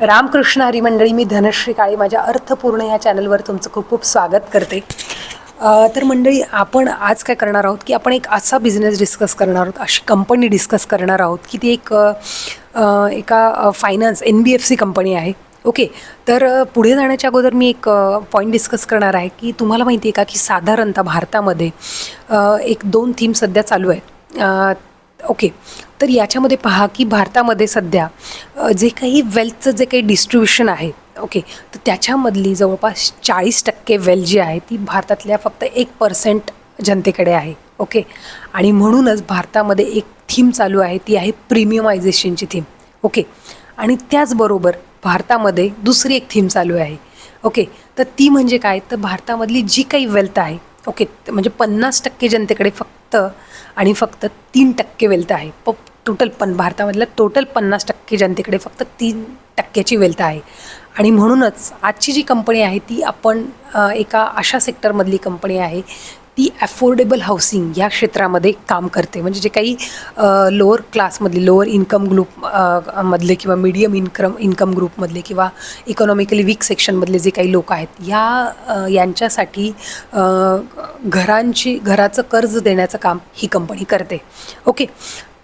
रामकृष्ण हरी मंडळी मी धनश्री काळे माझ्या अर्थपूर्ण या चॅनलवर तुमचं खूप खूप स्वागत करते. तर मंडळी आपण आज काय करणार आहोत की आपण एक असा बिझनेस डिस्कस करणार आहोत अशी कंपनी डिस्कस करणार आहोत की ती एक एका finance N B F C company आहे. ओके तर पुढे जाण्याच्या अगोदर मी एक पॉईंट डिस्कस करणार आहे की तुम्हाला माहिती आहे का की साधारणतः भारतामध्ये एक दोन थीम सध्या चालू आहेत. ओके तर याच्यामध्ये पहा की भारतामध्ये सध्या जे काही वेल्थचं जे काही डिस्ट्रीब्युशन आहे ओके तर त्याच्यामधली जवळपास चाळीस टक्के वेल्थ जी आहे ती भारतातल्या फक्त एक पर्सेंट जनतेकडे आहे ओके आणि म्हणूनच भारतामध्ये एक थीम चालू आहे ती आहे प्रीमियमायझेशनची थीम ओके आणि त्याचबरोबर भारतामध्ये दुसरी एक थीम चालू आहे ओके तर ती म्हणजे काय? तर भारतामधली जी काही वेल्थ आहे ओके म्हणजे पन्नास टक्के जनतेकडे फक्त आणि फक्त तीन टक्के वेल्थ आहे. प टोटल पण भारतामधल्या टोटल पन्नास टक्के जनतेकडे फक्त तीन टक्क्याची वेल्थ आहे. आणि म्हणूनच आजची जी कंपनी आहे ती आपण एका अशा सेक्टरमधली कंपनी आहे ती ॲफोर्डेबल हाऊसिंग या क्षेत्रामध्ये काम करते. म्हणजे जे काही लोअर क्लासमधले लोअर इन्कम ग्रुप मधले किंवा मीडियम इन्कम इन्कम ग्रुपमधले किंवा इकॉनॉमिकली वीक सेक्शनमधले जे काही लोक आहेत या यांच्यासाठी घरांची घराचं कर्ज देण्याचं काम ही कंपनी करते. ओके.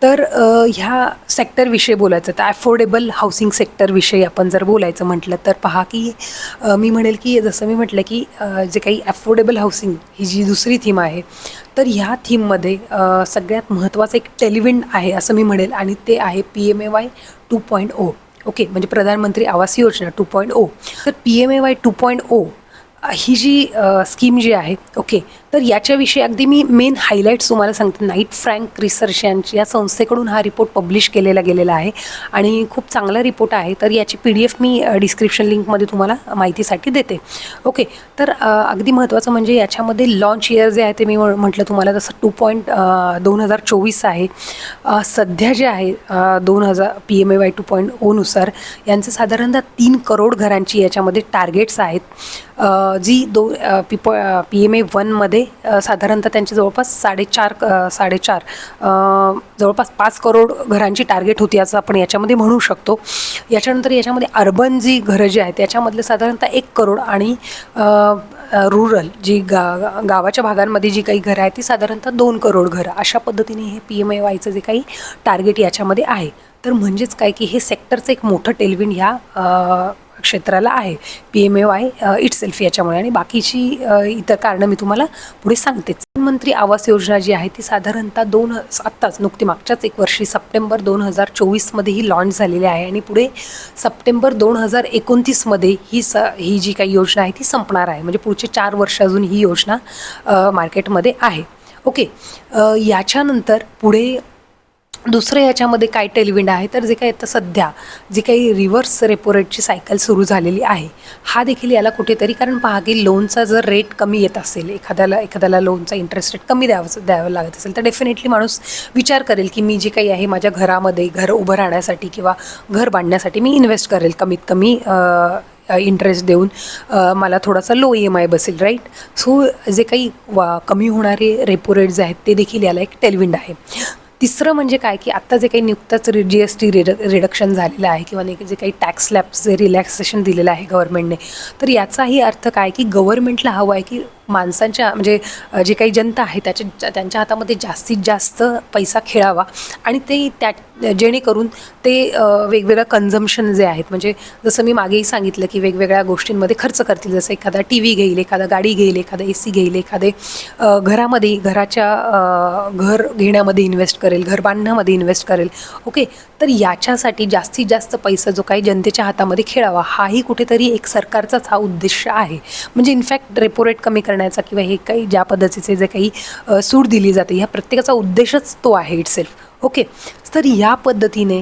तर ह्या सेक्टरविषयी बोलायचं तर ॲफोर्डेबल हाऊसिंग सेक्टरविषयी आपण जर बोलायचं म्हटलं तर पहा की मी म्हणेल की जसं मी म्हटलं की जे काही ॲफोर्डेबल हाऊसिंग ही जी दुसरी थीम आहे तर ह्या थीममध्ये सगळ्यात महत्त्वाचं एक टेलिविंड आहे असं मी म्हणेल आणि ते आहे P M A Y two point O okay म्हणजे Pradhan Mantri Awas Yojana two point O तर P M A Y two point O ही जी स्कीम जी आहे ओके तर याच्याविषयी अगदी मी मेन हायलाईट्स तुम्हाला सांगते. नाईट फ्रँक रिसर्च यांची या संस्थेकडून हा रिपोर्ट पब्लिश केलेला गेलेला आहे. आणि खूप चांगला रिपोर्ट आहे. तर याची पी डी एफ मी डिस्क्रिप्शन लिंकमध्ये तुम्हाला माहितीसाठी देते. ओके तर अगदी महत्त्वाचं म्हणजे याच्यामध्ये लॉन्च इयर जे आहे ते मी म्ह- म्हटलं तुम्हाला जसं टू पॉईंट दोन हजार चोवीस आहे. सध्या जे आहे दोन हजार P M A Y two point ओनुसार यांचं साधारणतः तीन करोड घरांची याच्यामध्ये टार्गेट्स आहेत. जी दो पी पी एम ए वनमध्ये साधारणतः त्यांची जवळपास साडेचार साडेचार जवळपास पाच करोड घरांची टार्गेट होती असं आपण याच्यामध्ये म्हणू शकतो. याच्यानंतर याच्यामध्ये अर्बन जी घरं जी आहेत त्याच्यामधले साधारणतः एक करोड आणि रुरल जी गा गावाच्या भागांमध्ये जी काही घरं आहेत ती साधारणतः दोन करोड घरं. अशा पद्धतीने हे पी एम ए वायचं जे काही टार्गेट याच्यामध्ये आहे. तर म्हणजेच काय की हे सेक्टरचं एक मोठं टेलविंड ह्या क्षेत्राला आहे. P M A Y itself याच्यामुळे. आणि बाकीची इतर कारणं मी तुम्हाला पुढे सांगतेच प्रधानमंत्री आवास योजना जी आहे ती साधारणतः दोन आत्ताच नुकती मागच्याच एक वर्षी सप्टेंबर दोन हजार चोवीसमध्ये ही लॉन्च झालेली आहे. आणि पुढे सप्टेंबर दोन हजार एकोणतीसमध्ये ही स ही जी काही योजना आहे ती संपणार आहे. म्हणजे पुढचे चार वर्ष अजून ही योजना मार्केटमध्ये आहे. ओके. याच्यानंतर पुढे दुसरं याच्यामध्ये काय टेलविंड आहे? तर जे काही आता सध्या जी काही रिव्हर्स रेपो रेटची सायकल सुरू झालेली आहे हा देखील याला कुठेतरी कारण पहा की लोनचा जर रेट कमी येत असेल एखाद्याला एखाद्याला लोनचा इंटरेस्ट रेट कमी द्यावं द्यावं लागत असेल तर डेफिनेटली माणूस विचार करेल की मी जे काही आहे माझ्या घरामध्ये घर उभं राहण्यासाठी किंवा घर बांधण्यासाठी मी इन्व्हेस्ट करेल. कमीत कमी इंटरेस्ट देऊन मला थोडासा लो ई एम आय बसेल राईट सो जे काही वा कमी होणारे रेपो रेट्स जे आहेत ते देखील याला एक टेलविंड आहे. तिसरं म्हणजे काय की आत्ता जे काही नुकतंच जी एस टी रिड रिडक्शन झालेलं आहे किंवा नाही जे काही टॅक्स स्लॅब्स जे रिलॅक्सेशन दिलेलं आहे गव्हर्नमेंटने तर याचाही अर्थ काय की गव्हर्नमेंटला हवं आहे की माणसांच्या म्हणजे जे काही जनता आहे त्याच्या त्यांच्या हातामध्ये जास्तीत जास्त पैसा खेळावा आणि ते त्या जेणेकरून ते वेगवेगळं कन्झम्शन जे आहेत म्हणजे जसं मी मागेही सांगितलं की वेगवेगळ्या गोष्टींमध्ये खर्च करतील जसं एखादा टी व्ही घेईल एखादा गाडी घेईल एखादा ए सी घेईल एखादे घरामध्ये घराच्या घर घेण्यामध्ये इन्व्हेस्ट करेल घर बांधण्यामध्ये इन्व्हेस्ट करेल. ओके तर याच्यासाठी जास्तीत जास्त पैसा जो काही जनतेच्या हातामध्ये खेळावा हाही कुठेतरी एक सरकारचाच हा उद्देश आहे. म्हणजे इनफॅक्ट रेपो रेट कमी करण्याचा किंवा हे काही ज्या पद्धतीचे जे काही सूट दिली जाते ह्या प्रत्येकाचा उद्देशच तो आहे इटसेल्फ ओके तर या पद्धतीने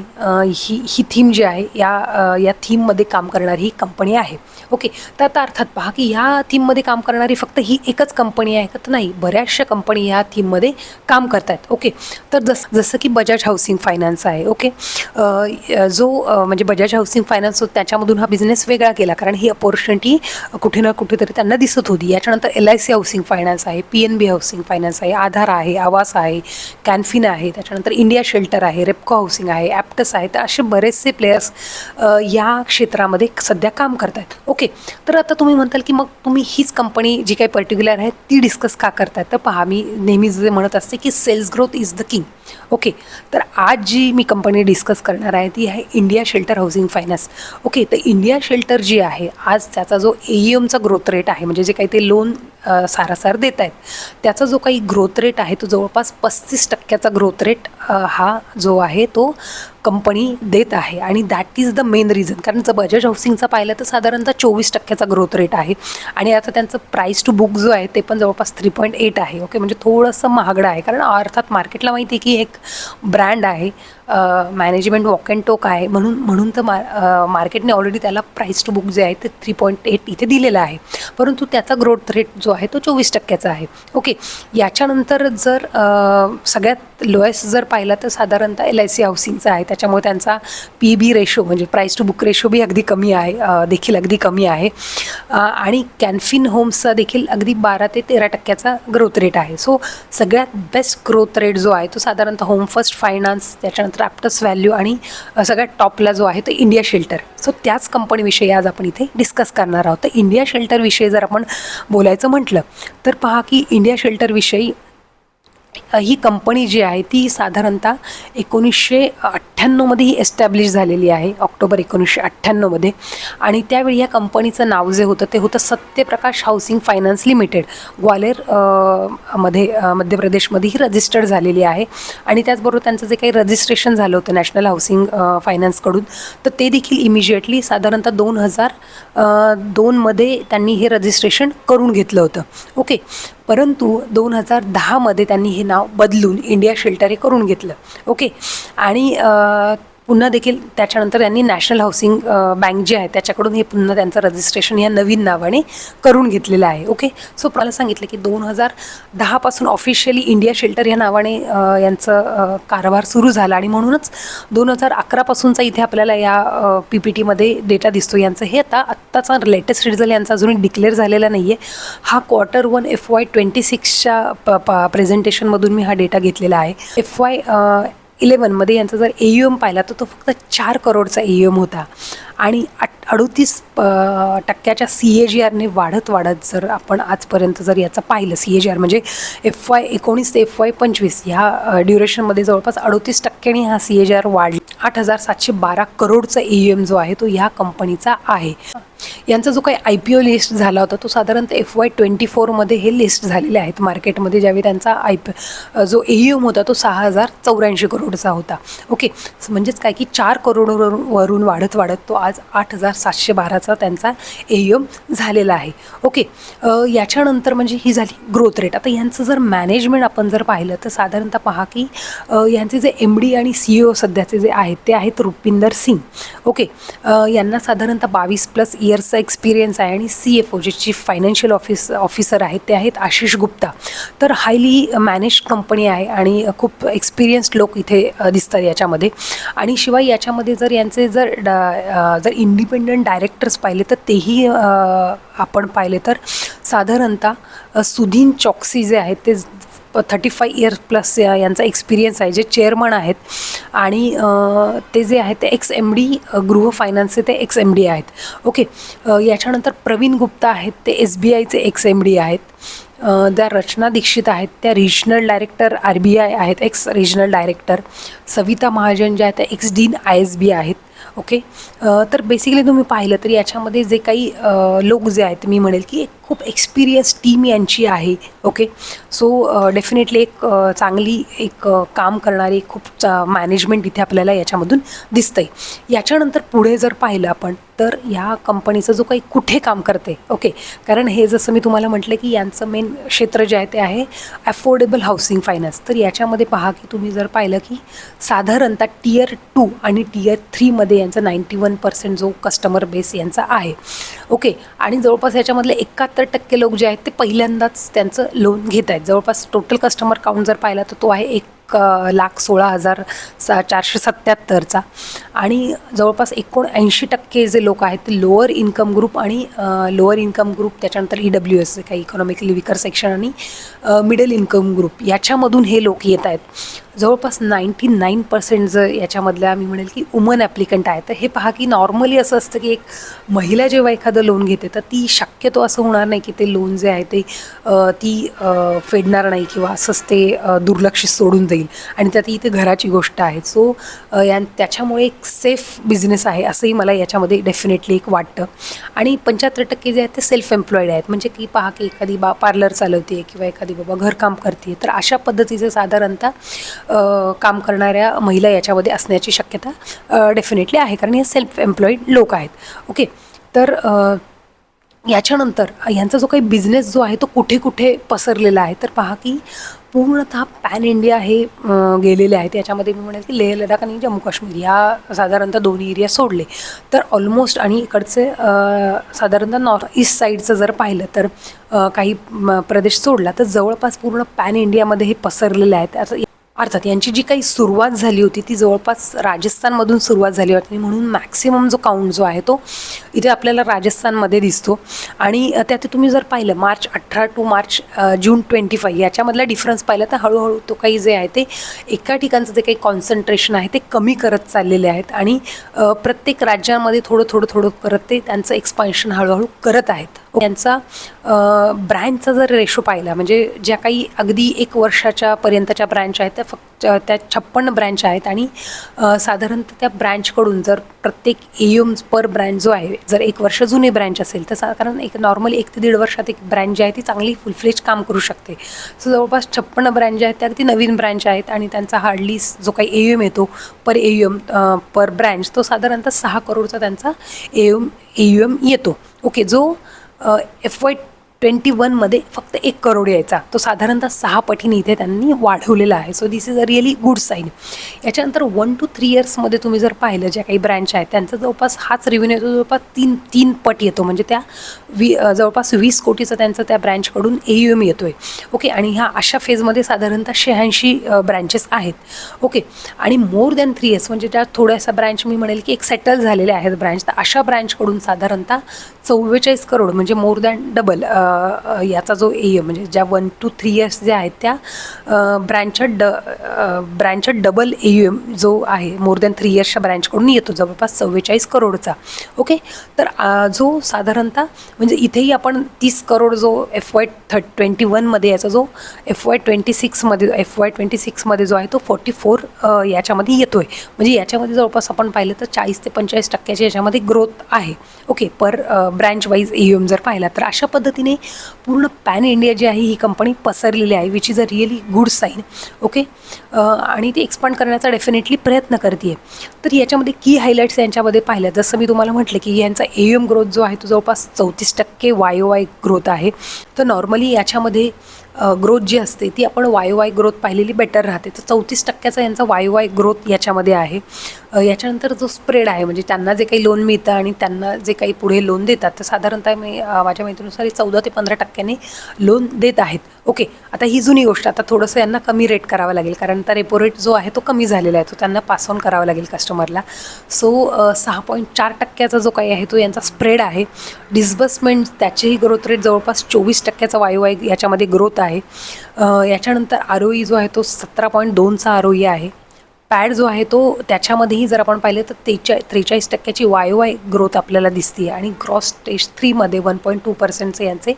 ही ही थीम जी आहे या या थीममध्ये काम करणारी ही कंपनी आहे. ओके तर आता अर्थात पहा की ह्या थीममध्ये काम करणारी फक्त ही एकच कंपनी आहे का? तर नाही बऱ्याचशा कंपनी ह्या थीममध्ये काम करत आहेत ओके तर जस जसं की बजाज हाऊसिंग फायनान्स आहे ओके? जो म्हणजे बजाज हाऊसिंग फायनान्स होता त्याच्यामधून हा बिझनेस वेगळा केला कारण ही अपॉर्च्युनिटी कुठे ना कुठेतरी त्यांना दिसत होती. याच्यानंतर L I C housing finance आहे P N B housing finance आहे आधार आहे आवास आहे कॅन्फिन आहे त्याच्यानंतर इंडिया शेल्टर आहे रेपको हाऊसिंग आहे ॲप्टस आहे तर असे बरेचसे प्लेयर्स या क्षेत्रामध्ये सध्या काम करत आहेत ओके ओके तर आता तुम्ही म्हणताल की मग तुम्ही हीच कंपनी जी काही पर्टिक्युलर आहे ती डिस्कस का करताय? तर पहा मी नेहमी जे म्हणत असते की sales growth is the king okay तर आज जी मी कंपनी डिस्कस करणार आहे ती आहे India shelter housing finance okay तर इंडिया शेल्टर जी आहे आज त्याचा जो ए ई एमचा ग्रोथ रेट आहे म्हणजे जे काही ते लोन सारासार देत आहेत त्याचा जो काही ग्रोथ रेट आहे तो जवळपास पस्तीस टक्क्याचा ग्रोथ रेट हा जो आहे तो कंपनी देत आहे. आणि that is the main reason कारण जर बजाज हाऊसिंगचा पाहिलं तर साधारणतः चोवीस टक्क्याचा ग्रोथ रेट आहे. आणि आता त्यांचं प्राईस टू बुक जो आहे ते पण जवळपास थ्री पॉईंट एट आहे. ओके म्हणजे थोडंसं महागडं आहे. कारण अर्थात मार्केटला माहिती आहे की एक ब्रँड आहे. मॅनेजमेंट वॉक अँड टोक आहे. म्हणून म्हणून तर मार मार्केटने ऑलरेडी त्याला प्राईस टू बुक जे आहे ते थ्री पॉईंट एट इथे दिलेलं आहे. परंतु त्याचा ग्रोथ रेट जो आहे तो चोवीस टक्क्याचा आहे. ओके याच्यानंतर जर सगळ्यात लोएस्ट जर पाहिला तर साधारणतः एल आय सी हाऊसिंगचा आहे. त्याच्यामुळे त्यांचा पी बी रेशो म्हणजे price to book ratio B अगदी कमी आहे. देखील अगदी कमी आहे. आणि कॅन्फिन होम्सचा देखील अगदी बारा ते तेरा टक्क्याचा ग्रोथ रेट आहे. सो सगळ्यात बेस्ट ग्रोथ रेट जो आहे तो साधारणतः होम फर्स्ट फायनान्स त्याच्यानंतर ॲप्टस व्हॅल्यू आणि सगळ्यात टॉपला जो आहे तो इंडिया शेल्टर सो त्याच कंपनीविषयी आज आपण इथे डिस्कस करणार आहोत. तर इंडिया शेल्टरविषयी जर आपण बोलायचं म्हटलं तर पहा की इंडिया शेल्टरविषयी ही कंपनी जी आहे ती साधारणतः एकोणीसशे अठ्ठ्याण्णवमध्ये ही एस्टॅब्लिश झालेली आहे ऑक्टोबर एकोणीसशे अठ्ठ्याण्णवमध्ये. आणि त्यावेळी या कंपनीचं नाव जे होतं ते होतं सत्यप्रकाश हाऊसिंग फायनान्स लिमिटेड. ग्वालेरमध्ये मध्य प्रदेशमध्ये ही रजिस्टर्ड झालेली आहे. आणि त्याचबरोबर त्यांचं जे काही रजिस्ट्रेशन झालं होतं नॅशनल हाऊसिंग फायनान्सकडून तर ते देखील इमिजिएटली साधारणतः दोन हजार दोनमध्ये त्यांनी हे रजिस्ट्रेशन करून घेतलं होतं. ओके परंतु दोन हजार दहामध्ये त्यांनी हे नाव बदलून इंडिया शेल्टर हे करून घेतलं. ओके आणि पुन्हा देखील त्याच्यानंतर त्यांनी नॅशनल हाऊसिंग बँक जे आहे त्याच्याकडून हे पुन्हा त्यांचं रजिस्ट्रेशन या नवीन नावाने करून घेतलेलं आहे. ओके सो मला सांगितलं की दोन हजार दहापासून ऑफिशियली इंडिया शेल्टर या नावाने यांचं कारभार सुरू झाला आणि म्हणूनच दोन हजार अकरापासूनचा इथे आपल्याला या पी पी टीमध्ये डेटा दिसतो. यांचं हे आता आत्ताचा लेटेस्ट रिझल्ट यांचा अजूनही डिक्लेअर झालेला नाही आहे हा quarter one F Y twenty सिक्सच्या प प प्रेझेंटेशनमधून मी हा डेटा घेतलेला आहे. एफ वाय इलेवनमध्ये यांचा जर ए यू एम पाहिला तर तो फक्त चार करोडचा ए यू एम होता. आणि अट अडोतीस प टक्क्याच्या सी ए जी आरने वाढत वाढत जर आपण आजपर्यंत जर याचं पाहिलं सी ए जी आर म्हणजे एफ वाय एकोणीस ते एफ वाय पंचवीस ह्या ड्युरेशनमध्ये जवळपास अडोतीस टक्क्याने हा सी ए जी आर वाढ आठ हजार सातशे बारा करोडचा ए यू एम जो आहे तो ह्या कंपनीचा आहे. यांचा जो काही आय पी ओ लिस्ट झाला होता तो साधारणतः एफ वाय ट्वेंटी फोरमध्ये हे लिस्ट झालेले आहेत मार्केटमध्ये ज्यावेळी त्यांचा आय पी जो ए एम होता तो सहा हजार चौऱ्याऐंशी करोडचा होता. ओके म्हणजेच काय की चार करोडवरून वरून वाढत वाढत तो आज आठ हजार सातशे बाराचा त्यांचा ए एम झालेला आहे. ओके याच्यानंतर म्हणजे ही झाली ग्रोथ रेट आता यांचं जर मॅनेजमेंट आपण जर पाहिलं तर साधारणतः पहा की यांचे जे एम डी आणि सी ओ सध्याचे जे आहेत ते आहेत रुपिंदर सिंग. ओके यांना साधारणतः बावीस प्लस इयर्सचा एक्सपिरियन्स आहे आणि सी एफ ओ जे चीफ फायनान्शियल ऑफिस ऑफिसर आहेत ते आहेत आशिष गुप्ता. तर हायली मॅनेज कंपनी आहे आणि खूप एक्सपिरियन्स्ड लोक इथे दिसतात याच्यामध्ये. आणि शिवाय याच्यामध्ये जर यांचे जर डा जर इंडिपेंडंट डायरेक्टर्स पाहिले तर तेही आपण पाहिले तर साधारणतः सुधीन चॉक्सी जे आहेत ते थर्टी फाय इयर्स प्लस यांचा एक्सपिरियन्स आहे जे चेअरमन आहेत. आणि ते जे आहेत ते एक्स एम डी गृह फायनान्सचे ते एक्स एम डी आहेत ओके याच्यानंतर प्रवीण गुप्ता आहेत ते एस बी आयचे एक्स एम डी आहेत. त्या रचना दीक्षित आहेत त्या regional director R B I आहेत ex regional director Savita Mahajan ज्या आहेत त्या ex dean I S B आहेत ओके तर बेसिकली तुम्ही पाहिलं तर याच्यामध्ये जे काही लोक जे आहेत मी म्हणेल की एक खूप एक्सपिरियन्स टीम यांची आहे ओके सो डेफिनेटली एक चांगली एक काम करणारी खूप मॅनेजमेंट इथे आपल्याला याच्यामधून दिसतंय. याच्यानंतर पुढे जर पाहिलं आपण तर ह्या कंपनीचं जो काही कुठे काम करते ओके कारण हे जसं मी तुम्हाला म्हटलं की यांचं मेन क्षेत्र जे आहे ते आहे अफोर्डेबल हाऊसिंग फायनान्स तर याच्यामध्ये पहा की तुम्ही जर पाहिलं की साधारणतः टियर टू आणि टियर थ्रीमध्ये यांचा नाईंटी वन पर्सेंट जो कस्टमर बेस यांचा आहे ओके आणि जवळपास याच्यामधले एकाहत्तर सत्तर टक्के लोक जे आहेत ते पहिल्यांदाच त्यांचं लोन घेत आहेत. जवळपास टोटल कस्टमर काउंट जर पाहिला तर तो आहे एक लाख सोळा हजार सा चारशे सत्त्याहत्तरचा आणि जवळपास एकोणऐंशी टक्के जे लोक आहेत ते लोअर इन्कम ग्रुप आणि लोअर इन्कम ग्रुप त्याच्यानंतर ई डब्ल्यू एस काही इकॉनॉमिकली विकर सेक्शन आणि मिडल इन्कम ग्रुप याच्यामधून हे लोक येत आहेत. जवळपास नाईंटी नाईन पर्सेंट जर याच्यामधल्या मी म्हणेल की वुमन ॲप्लिकंट आहे तर हे पहा की नॉर्मली असं असतं की एक महिला जेव्हा एखादं लोन घेते तर ती शक्यतो असं होणार नाही की ते लोन जे आहे ते ती फेडणार नाही किंवा असंच ते दुर्लक्षित सोडून जाईल आणि त्यात इथे घराची गोष्ट आहे. सो या त्याच्यामुळे एक सेफ बिझनेस आहे असंही मला याच्यामध्ये डेफिनेटली एक वाटतं. आणि पंच्याहत्तर टक्के जे आहेत ते सेल्फ एम्प्लॉईड आहेत. म्हणजे की पहा की एखादी बा पार्लर चालवते किंवा एखादी बाबा घरकाम करते तर अशा पद्धतीचं साधारणतः काम करणाऱ्या महिला याच्यामध्ये असण्याची शक्यता डेफिनेटली आहे. कारण हे सेल्फ एम्प्लॉईड लोक आहेत. ओके तर याच्यानंतर यांचा जो काही बिझनेस जो आहे तो कुठे कुठे पसरलेला आहे? तर पहा की पूर्णतः पॅन इंडिया हे गेलेले आहेत. याच्यामध्ये मी म्हणेल की लेह लडाख आणि जम्मू काश्मीर ह्या साधारणतः दोन्ही एरिया सोडले. तर ऑलमोस्ट आणि इकडचे साधारणतः नॉर्थ ईस्ट साईडचं जर पाहिलं तर काही प्रदेश सोडला तर जवळपास पूर्ण पॅन इंडियामध्ये हे पसरलेले आहेत. असं अर्थात यांची जी काही सुरुवात झाली होती ती जवळपास राजस्थानमधून सुरुवात झाली होती. म्हणून मॅक्सिमम जो काउंट जो आहे तो इथे आपल्याला राजस्थानमध्ये दिसतो. आणि त्यात तुम्ही जर पाहिलं मार्च अठरा to March June twenty five याच्यामधला difference पाहिला तर हळूहळू तो काही जे आहे ते एका ठिकाणचं जे काही कॉन्सन्ट्रेशन आहे ते कमी करत चाललेले आहेत. आणि प्रत्येक राज्यामध्ये थोडं थोडं थोडं करत ते त्यांचं एक्सपान्शन हळूहळू करत आहेत. यांचा ब्रँडचा जर रेशो पाहिला म्हणजे ज्या काही अगदी एक वर्षाच्या पर्यंतच्या ब्रँच आहेत त्या फक्त त्या छप्पन्न ब्रँच आहेत आणि साधारणतः त्या ब्रँचकडून जर प्रत्येक एम पर ब्रँड जो आहे जर एक वर्ष जुनी ब्रँच असेल तर साधारण एक नॉर्मली एक ते दीड वर्षात एक ब्रँच जी आहे ती चांगली फुलफ्लेज काम करू शकते. सो जवळपास छप्पन्न ब्रँच जे आहेत त्या अगदी नवीन ब्रँच आहेत आणि त्यांचा हार्डली जो काही एम येतो पर एम पर ब्रँच तो साधारणतः सहा करोडचा त्यांचा एम एम येतो. ओके जो एफ वाय ट्वेंटी वनमध्ये फक्त एक करोड यायचा. तो साधारणतः सहा पटीने इथे त्यांनी वाढवलेला आहे. So this is a really good sign याच्यानंतर वन टू थ्री इयर्समध्ये तुम्ही जर पाहिलं ज्या काही ब्रँच आहेत त्यांचा जवळपास हाच रेव्हेन्यू येतो जवळपास तीन तीन पट येतो. म्हणजे त्या वी जवळपास वीस कोटीचा त्यांचा त्या ब्रँचकडून ए यू एम येतो आहे ओके आणि ह्या अशा फेजमध्ये साधारणतः शहाऐंशी ब्रँचेस आहेत. ओके आणि मोर दॅन थ्री इयर्स म्हणजे ज्या थोड्याशा ब्रँच मी म्हणेल की एक सेटल झालेल्या आहेत ब्रँच तर अशा ब्रँचकडून साधारणतः चव्वेचाळीस करोड म्हणजे मोर दॅन डबल याचा जो ए म्हणजे ज्या वन टू थ्री इयर्स ज्या आहेत त्या ब्रँचच्या ड ब्रँचच्या डबल ए यू एम जो आहे मोर दॅन थ्री इयर्सच्या ब्रँचकडून येतो जवळपास चव्वेचाळीस करोडचा. ओके तर जो साधारणतः म्हणजे इथेही आपण तीस करोड जो एफ वाय थ ट्वेंटी वनमध्ये याचा जो एफ वाय ट्वेंटी सिक्समध्ये एफ वाय ट्वेंटी सिक्समध्ये जो आहे तो फोर्टी फोर याच्यामध्ये येतो आहे म्हणजे याच्यामध्ये जवळपास आपण पाहिलं तर चाळीस ते पंचेचाळीस टक्क्याची याच्यामध्ये ग्रोथ आहे. Okay per branch wise A M जर पाहिला तर अशा पद्धतीने पूर्ण पॅन इंडिया जी आहे ही कंपनी पसरलेली आहे which is a really good sign okay आणि ती एक्सपांड करण्याचा डेफिनेटली प्रयत्न करते तर याच्यामध्ये की हायलाईट्स यांच्यामध्ये पाहिलं जसं मी तुम्हाला म्हटलं की यांचा ए एम ग्रोथ जो आहे तो जवळपास चौतीस टक्के वाय वाय ग्रोथ आहे. तर नॉर्मली याच्यामध्ये ग्रोथ जी असते ती आपण वाय वाय ग्रोथ पाहिलेली बेटर राहते. तर चौतीस टक्क्याचा यांचा वाय वाय ग्रोथ याच्यामध्ये आहे. याच्यानंतर जो स्प्रेड आहे म्हणजे त्यांना जे काही लोन मिळतं आणि त्यांना जे काही पुढे लोन देतात तर साधारणतः मी माझ्या माहितीनुसार चौदा ते पंधरा टक्क्यांनी लोन देत आहेत. ओके आता ही जुनी गोष्ट आता थोडंसं यांना कमी रेट करावा लागेल कारण आता रेपो रेट जो आहे तो कमी झालेला आहे तो त्यांना पास ऑन करावा लागेल कस्टमरला सो सहा पॉईंट चार टक्क्याचा जो काही आहे तो यांचा स्प्रेड आहे. डिस्बर्समेंट त्याचेही ग्रोथ रेट जवळपास चोवीस टक्क्याचा वायू आहे याच्यामध्ये ग्रोथ आहे. याच्यानंतर आर ओ ई जो आहे तो सतरा पॉईंट दोनचा आर ओ ई आहे. पॅड जो आहे तो त्याच्यामध्येही जर आपण पाहिलं तर तेचा त्रेचाळीस टक्क्याची वाय वाय ग्रोथ आपल्याला दिसते आणि ग्रॉस स्टेज थ्रीमध्ये वन पॉईंट टू पर्सेंटचे यांचे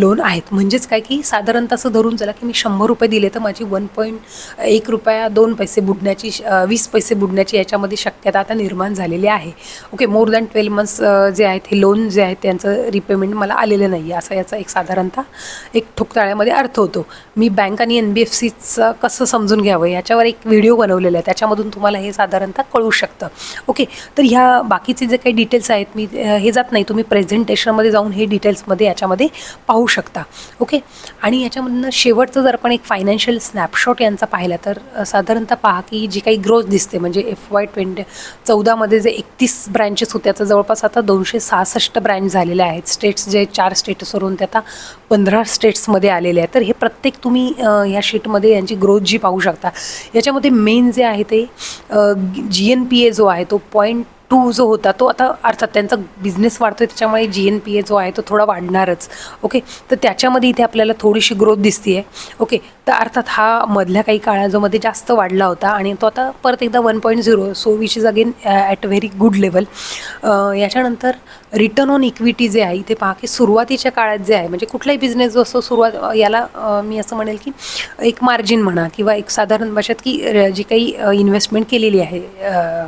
लोन आहेत. म्हणजेच काय की साधारणतः असं धरून चला की मी शंभर रुपये दिले तर माझी वन पॉईंट एक रुपया दोन पैसे बुडण्याची वीस पैसे बुडण्याची याच्यामध्ये शक्यता आता निर्माण झालेली आहे. Okay more than twelve months जे आहेत हे लोन जे आहेत त्यांचं रिपेमेंट मला आलेलं नाही आहे असा याचा एक साधारणतः एक ठोकताळ्यामध्ये अर्थ होतो. मी बँक आणि एन बी एफ सीचं कसं समजून घ्यावं? याच्यावर एक व्हिडिओ बनवले बनवलेला आहे. त्याच्यामधून तुम्हाला हे साधारणतः कळू शकतं. ओके तर ह्या बाकीचे जे काही डिटेल्स आहेत मी हे जात नाही. तुम्ही प्रेझेंटेशनमध्ये जाऊन हे डिटेल्समध्ये याच्यामध्ये पाहू शकता. ओके आणि याच्यामधनं शेवटचं जर आपण एक फायनान्शियल स्नॅपशॉट यांचा पाहिला तर साधारणतः पहा की जी काही ग्रोथ दिसते म्हणजे एफ वाय ट्वेंटी चौदामध्ये जे एकतीस ब्रँचेस होत्या त्याचं जवळपास आता दोनशे सहासष्ट ब्रँच झालेल्या आहेत. स्टेट्स जे चार स्टेट्सवरून ते आता पंधरा स्टेट्समध्ये आलेले आहेत. तर हे प्रत्येक तुम्ही ह्या शीटमध्ये यांची ग्रोथ जी पाहू शकता. याच्यामध्ये मेन जे आहे ते जी एन पी ए जो आहे तो पॉईंट टू जो होता तो आता अर्थात त्यांचा बिझनेस वाढतो आहे त्याच्यामुळे जी एन पी ए जो आहे तो थोडा वाढणारच. ओके तर त्याच्यामध्ये इथे आपल्याला थोडीशी ग्रोथ दिसते आहे ओके तर अर्थात हा मधल्या काही काळाजोमध्ये जास्त वाढला होता आणि तो आता परत एकदा one point zero so which is again at very good level याच्यानंतर रिटर्न ऑन इक्विटी जे आहे इथे पहा की सुरुवातीच्या काळात जे आहे म्हणजे कुठलाही बिझनेस जो असतो सुरुवात याला मी असं म्हणेल की एक मार्जिन म्हणा किंवा एक साधारण भाषेत की जी काही इन्व्हेस्टमेंट केलेली आहे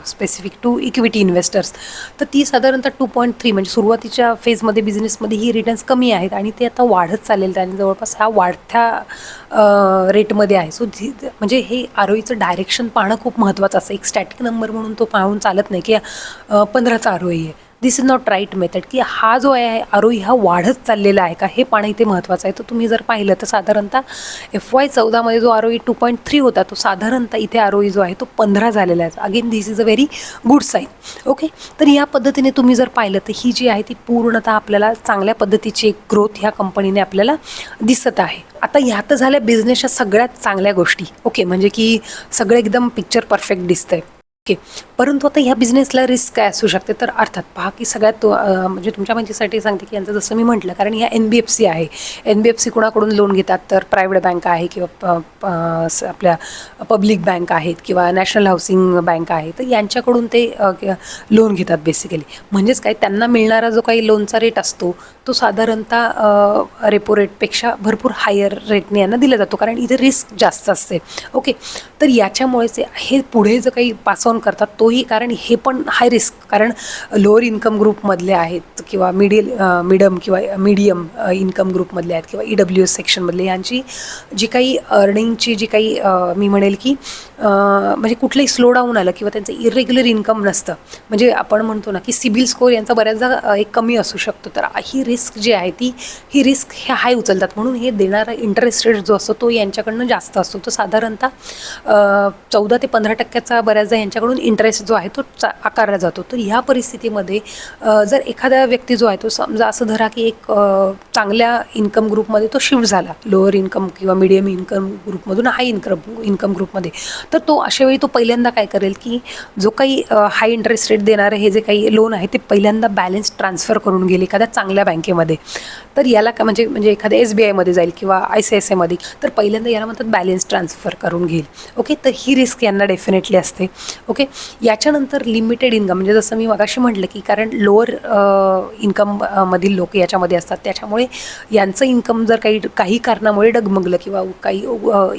स्पेसिफिक टू इक्विटी इन्व्हेस्टर्स तर ती साधारणतः टू पॉईंट थ्री म्हणजे सुरुवातीच्या फेजमध्ये बिझनेसमध्ये ही रिटर्न्स कमी आहेत आणि ते आता वाढत चालेल आहे. आणि जवळपास ह्या वाढत्या रेटमध्ये आहे. सो म्हणजे हे आरोईचं डायरेक्शन पाहणं खूप महत्त्वाचं असतं एक स्टॅटिक नंबर म्हणून तो पाहून चालत नाही की पंधराचा आरोई आहे. This is not right method. की हा जो आहे आरोही हा वाढत चाललेला आहे का? हे पाणी इथे महत्त्वाचं आहे. तर तुम्ही जर पाहिलं तर साधारणतः एफ वाय चौदामध्ये जो आरोही टू पॉईंट थ्री होता तो साधारणतः इथे आरोही जो आहे तो पंधरा झालेला आहे. Again this is a very good sign okay तर या पद्धतीने तुम्ही जर पाहिलं तर ही जी आहे ती पूर्णतः आपल्याला चांगल्या पद्धतीची एक ग्रोथ ह्या कंपनीने आपल्याला दिसत आहे. आता ह्या तर झाल्या बिझनेसच्या सगळ्यात चांगल्या गोष्टी. ओके म्हणजे की सगळं एकदम पिक्चर परफेक्ट दिसतंय. ओके परंतु आता ह्या बिझनेसला रिस्क काय असू शकते? तर अर्थात पहा की सगळ्यात तो म्हणजे तुमच्या माहितीसाठी सांगते की यांचं जसं मी म्हटलं कारण ह्या एन बी एफ सी आहे. एन बी एफ सी कुणाकडून लोन घेतात? तर प्रायव्हेट बँक आहे किंवा प- स- आपल्या पब्लिक बँक आहेत किंवा नॅशनल हाऊसिंग बँक आहे. तर यांच्याकडून ते लोन घेतात बेसिकली म्हणजेच काय? त्यांना मिळणारा जो काही लोनचा रेट असतो तो साधारणतः रेपो रेटपेक्षा भरपूर हायर रेटने यांना दिला जातो कारण इथे रिस्क जास्त असते. ओके तर याच्यामुळेच हे पुढे जो काही पास ऑन करतात तो तोही कारण हे पण हाय रिस्क कारण लोअर इन्कम ग्रुपमधले आहेत किंवा मिडिल मिडम किंवा मीडियम इन्कम ग्रुपमधले आहेत किंवा ई डब्ल्यू एस सेक्शनमधले यांची जी काही अर्निंगची जी काही मी म्हणेल की म्हणजे कुठलंही स्लो डाऊन आलं किंवा त्यांचं इरेग्युलर इन्कम नसतं. म्हणजे आपण म्हणतो ना की सिबिल स्कोअर यांचा बऱ्याचदा एक कमी असू शकतो. तर ही रिस्क जी आहे ती ही रिस्क हे हाय उचलतात. म्हणून हे देणारा इंटरेस्ट रेट जो असतो तो यांच्याकडनं जास्त असतो. तो साधारणतः चौदा ते पंधरा टक्क्याचा बऱ्याचदा यांच्याकडून इंटरेस्ट जो आहे तो चा आकारला जातो. तर ह्या परिस्थितीमध्ये जर एखादा व्यक्ती जो आहे तो समजा असं धरा की एक चांगल्या इन्कम ग्रुपमध्ये तो शिफ्ट झाला. लोअर इन्कम किंवा मिडियम इन्कम ग्रुपमधून हाय इन्कम इन्कम ग्रुपमध्ये तर तो अशा वेळी तो पहिल्यांदा काय करेल की जो काही हाय इंटरेस्ट रेट देणारे हे जे काही लोन आहे ते पहिल्यांदा बॅलन्स ट्रान्सफर करून गेले एखाद्या चांगल्या बँकेमध्ये तर याला का म्हणजे म्हणजे एखाद्या एस बी आयमध्ये जाईल किंवा आय सी आय सी आयमध्ये तर पहिल्यांदा याला म्हणतात बॅलन्स ट्रान्सफर करून घेईल. ओके? तर ही रिस्क यांना डेफिनेटली असते. ओके? याच्यानंतर लिमिटेड इन्कम म्हणजे जसं मी मगाशी म्हटलं की कारण लोअर इन्कम मधील लोक याच्यामध्ये असतात. त्याच्यामुळे यांचं इन्कम जर काही काही कारणामुळे डगमगलं किंवा काही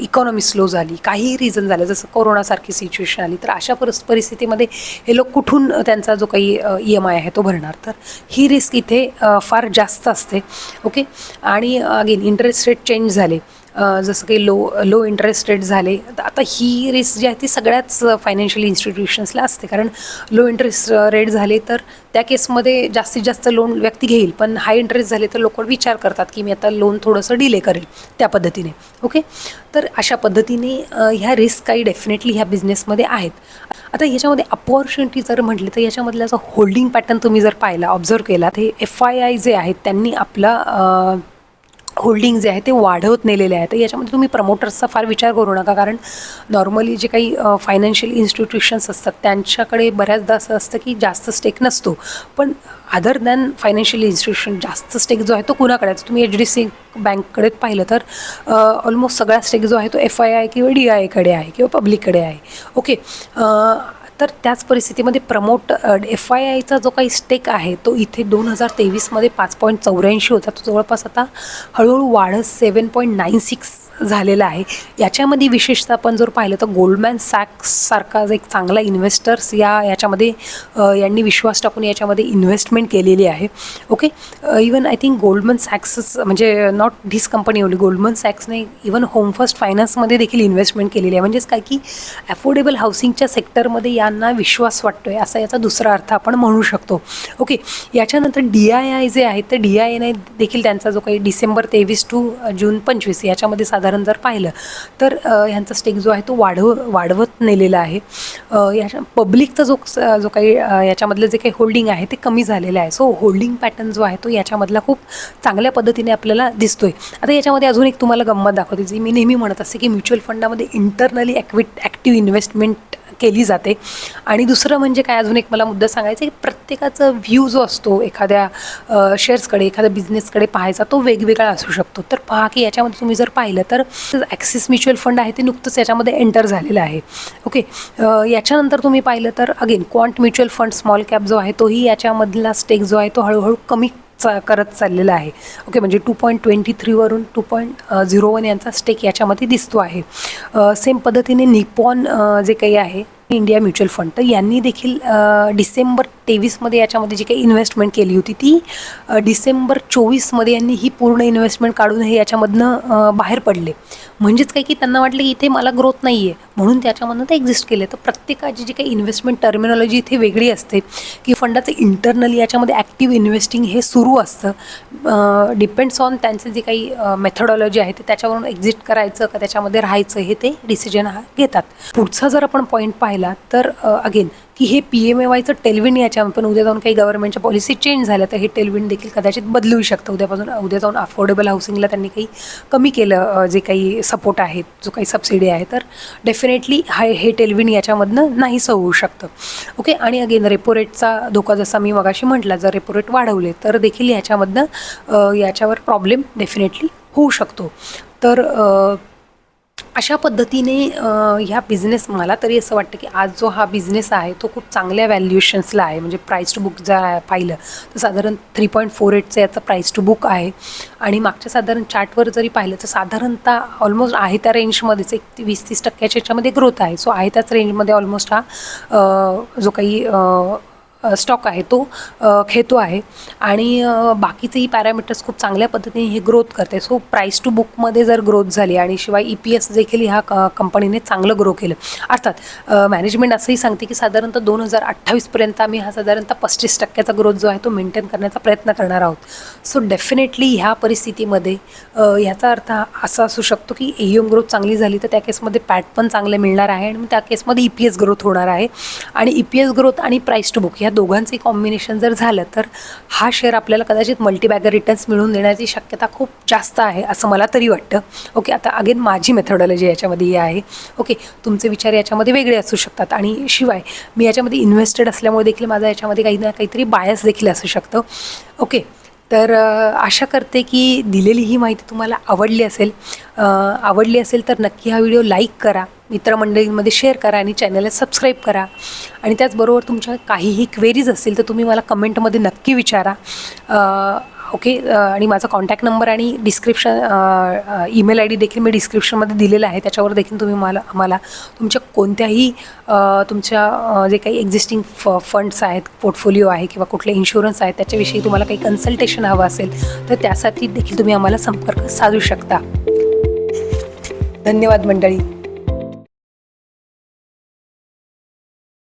इकॉनॉमी स्लो झाली काही रिझन झालं जसं कोरोनासारखी सिच्युएशन आली तर अशा परिस परिस्थितीमध्ये हे लोक कुठून त्यांचा जो काही ई एम आय आहे तो भरणार. तर ही रिस्क इथे फार जास्त असते. ओके? आणि अगेन इंटरेस्ट रेट चेंज झाले. जसं काही लो लो इंटरेस्ट रेट झाले तर आता ही रिस्क जी आहे ती सगळ्याच फायनान्शियल इन्स्टिट्यूशन्सला असते. कारण लो इंटरेस्ट रेट झाले तर त्या केसमध्ये जास्तीत जास्त लोन व्यक्ती घेईल. पण हाय इंटरेस्ट झाले तर लोक विचार करतात की मी आता लोन थोडंसं डिले करेल त्या पद्धतीने. ओके तर अशा पद्धतीने ह्या रिस्क काही डेफिनेटली ह्या बिझनेसमध्ये आहेत. आता ह्याच्यामध्ये अपॉर्च्युनिटी जर म्हटली तर याच्यामधला जो होल्डिंग पॅटर्न तुम्ही जर पाहिला ऑब्झर्व केला ते एफ आय आय जे आहेत त्यांनी आपला होल्डिंग जे आहे ते वाढवत नेलेले आहे. तर याच्यामध्ये तुम्ही प्रमोटर्सचा फार विचार करू नका. कारण नॉर्मली जे काही फायनान्शियल इन्स्टिट्यूशन्स असतात त्यांच्याकडे बऱ्याचदा असं असतं की जास्त स्टेक नसतो. पण अदर दॅन फायनान्शियल इन्स्टिट्यूशन जास्त स्टेक जो आहे तो कुणाकडे? आहे तुम्ही एच डी सी बँककडे पाहिलं तर ऑलमोस्ट सगळा स्टेक जो आहे तो एफ आय आय किंवा डी आयकडे आहे किंवा पब्लिककडे आहे. ओके तर त्याच परिस्थितीमध्ये प्रमोट एफ आय आयचा जो काही स्टेक आहे तो इथे दोन हजार तेवीसमध्ये पाच पॉईंट चौऱ्याऐंशी होता. तो जवळपास आता हळूहळू वाढत सेवन पॉईंट नाईन सिक्स झालेला आहे. याच्यामध्ये विशेषतः आपण जर पाहिलं तर गोल्डमॅन सॅक्स सारखा जो एक चांगला इन्व्हेस्टर्स या याच्यामध्ये यांनी विश्वास टाकून याच्यामध्ये इन्व्हेस्टमेंट केलेली आहे. Okay even I think Goldman सॅक्सच म्हणजे not this company only Goldman सॅक्सने even home first फायनान्समध्ये देखील इन्व्हेस्टमेंट केलेली आहे. म्हणजेच काय की अफोर्डेबल हाऊसिंगच्या सेक्टरमध्ये यांना विश्वास वाटतोय असा याचा दुसरा अर्थ आपण म्हणू शकतो. ओके याच्यानंतर डी आय आय जे आहे तर डी आय आयने देखील त्यांचा जो काही डिसेंबर तेवीस टू जून पंचवीस याच्यामध्ये साधारण जर पाहिलं तर ह्यांचा स्टेक जो आहे तो वाढव वाढवत नेलेला आहे. याच्या पब्लिकचा जो जो काही याच्यामधलं जे काही होल्डिंग आहे ते कमी झालेलं आहे. सो होल्डिंग पॅटर्न जो आहे तो याच्यामधला खूप चांगल्या पद्धतीने आपल्याला दिसतोय. आता याच्यामध्ये अजून एक तुम्हाला गंमत दाखवते जी मी नेहमी म्हणत असते की म्युच्युअल फंडामध्ये इंटरनली ॲक्विट ॲक्टिव्ह इन्व्हेस्टमेंट केली जाते. आणि दुसरं म्हणजे काय? अजून एक मला मुद्दा सांगायचा की प्रत्येकाचा व्ह्यू जो असतो एखाद्या शेअर्सकडे एखाद्या बिझनेसकडे पाहायचा तो वेगवेगळा असू शकतो. तर पहा की याच्यामध्ये तुम्ही जर पाहिलं तर ॲक्सिस म्युच्युअल फंड आहे ते नुकतंच याच्यामध्ये एंटर झालेलं आहे. ओके? याच्यानंतर तुम्ही पाहिलं तर again quant mutual fund small cap जो आहे तोही याच्यामधला स्टेक जो आहे तो हळूहळू कमी चा करत चाललेला आहे. ओके? म्हणजे टू पॉईंट ट्वेंटी थ्रीवरून टू पॉईंट झिरो वन यांचा स्टेक याच्यामध्ये दिसतो आहे. सेम पद्धतीने निपॉन जे काही आहे इंडिया म्युच्युअल फंड तर यांनी देखील डिसेंबर तेवीसमध्ये याच्यामध्ये जी काही इन्व्हेस्टमेंट केली होती ती डिसेंबर चोवीसमध्ये यांनी ही पूर्ण इन्व्हेस्टमेंट काढून हे याच्यामधनं बाहेर पडले. म्हणजेच काय की त्यांना वाटलं की इथे मला ग्रोथ नाही आहे म्हणून त्याच्यामधनं ते एक्झिस्ट केले. तर प्रत्येकाची जी काही इन्व्हेस्टमेंट टर्मिनॉलॉजी इथे वेगळी असते की फंडाचं इंटरनली याच्यामध्ये ॲक्टिव्ह इन्व्हेस्टिंग हे सुरू असतं. डिपेंड्स ऑन त्यांचं जे काही मेथडॉलॉजी आहे ते त्याच्यावरून एक्झिट करायचं का त्याच्यामध्ये राहायचं हे ते डिसिजन हा घेतात. पुढचा जर आपण पॉईंट पाहिला तर अगेन की हे पी एम ए वायचं टेलविन याच्या पण उद्या जाऊन काही गव्हर्नमेंटच्या पॉलिसी चेंज झाल्या तर हे टेलविन देखील कदाचित बदलू शकतं. उद्यापासून उद्या जाऊन अफोर्डेबल हाऊसिंगला त्यांनी काही कमी केलं जे काही सपोर्ट आहे जो काही सबसिडी आहे तर डेफिनेटली हा हे टेलविन याच्यामधनं नाहीसं होऊ शकतं. ओके आणि अगेन रेपो रेटचा धोका जसा मी मगाशी म्हटला जर रेपो रेट वाढवले तर देखील याच्यामधनं याच्यावर प्रॉब्लेम डेफिनेटली होऊ शकतो. तर अशा पद्धतीने ह्या बिझनेस मला तरी असं वाटतं की आज जो हा बिझनेस आहे तो खूप चांगल्या व्हॅल्युएशन्सला आहे. म्हणजे प्राईस टू बुक जर पाहिलं तर साधारण थ्री पॉईंट फोर एटचं याचं प्राईस टू बुक आहे. आणि मागच्या साधारण चार्टवर जरी पाहिलं तर साधारणतः ऑलमोस्ट आहे त्या रेंजमध्येच एक वीस तीस टक्क्याच्या याच्यामध्ये ग्रोथ आहे. सो आहे त्याच रेंजमध्ये ऑलमोस्ट हा जो काही स्टॉक आहे तो खेतो आहे. आणि बाकीचेही पॅरामीटर्स खूप चांगल्या पद्धतीने हे ग्रोथ करते. सो प्राईस टू बुकमध्ये जर ग्रोथ झाली आणि शिवाय ई पी एस देखील ह्या क कंपनीने चांगलं ग्रो केलं. अर्थात मॅनेजमेंट असंही सांगते की साधारणतः दोन हजार अठ्ठावीसपर्यंत आम्ही हा साधारणतः पस्तीस टक्क्याचा ग्रोथ जो आहे तो मेंटेन करण्याचा प्रयत्न करणार आहोत. सो डेफिनेटली ह्या परिस्थितीमध्ये ह्याचा अर्थ असा असू शकतो की ए एम ग्रोथ चांगली झाली तर त्या केसमध्ये पॅट पण चांगले मिळणार आहे आणि त्या केसमध्ये ई पी एस ग्रोथ होणार आहे. आणि ई पी एस ग्रोथ आणि प्राईस टू बुक ह्या दोघांचे कॉम्बिनेशन जर झालं तर हा शेअर आपल्याला कदाचित मल्टीबॅगर रिटर्न्स मिळवून देण्याची शक्यता खूप जास्त आहे असं मला तरी वाटतं. ओके आता अगेन माझी मेथडॉलॉजी याच्यामध्ये ही आहे. ओके तुमचे विचार याच्यामध्ये वेगळे असू शकतात. आणि शिवाय मी याच्यामध्ये इन्व्हेस्टेड असल्यामुळे देखील माझा याच्यामध्ये काही ना काहीतरी बायस देखील असू शकतं. ओके तर आशा करते की दिलेली ही माहिती तुम्हाला आवडली असेल. आवडली असेल तर नक्की हा व्हिडिओ लाईक करा. मित्रमंडळींमध्ये शेअर करा आणि चॅनलला सबस्क्राईब करा. आणि त्याचबरोबर तुमच्या काहीही क्वेरीज असतील तर तुम्ही मला कमेंटमध्ये नक्की विचारा. ओके आणि माझा कॉन्टॅक्ट नंबर आणि डिस्क्रिप्शन ईमेल आय डी देखील मी डिस्क्रिप्शनमध्ये दिलेला आहे. त्याच्यावर देखील तुम्ही मला आम्हाला तुमच्या कोणत्याही तुमच्या जे काही एक्झिस्टिंग फ फंड्स आहेत पोर्टफोलिओ आहे किंवा कुठले इन्शुरन्स आहेत त्याच्याविषयी तुम्हाला काही कन्सल्टेशन हवं असेल तर त्यासाठी देखील तुम्ही आम्हाला संपर्क साधू शकता. धन्यवाद मंडळी.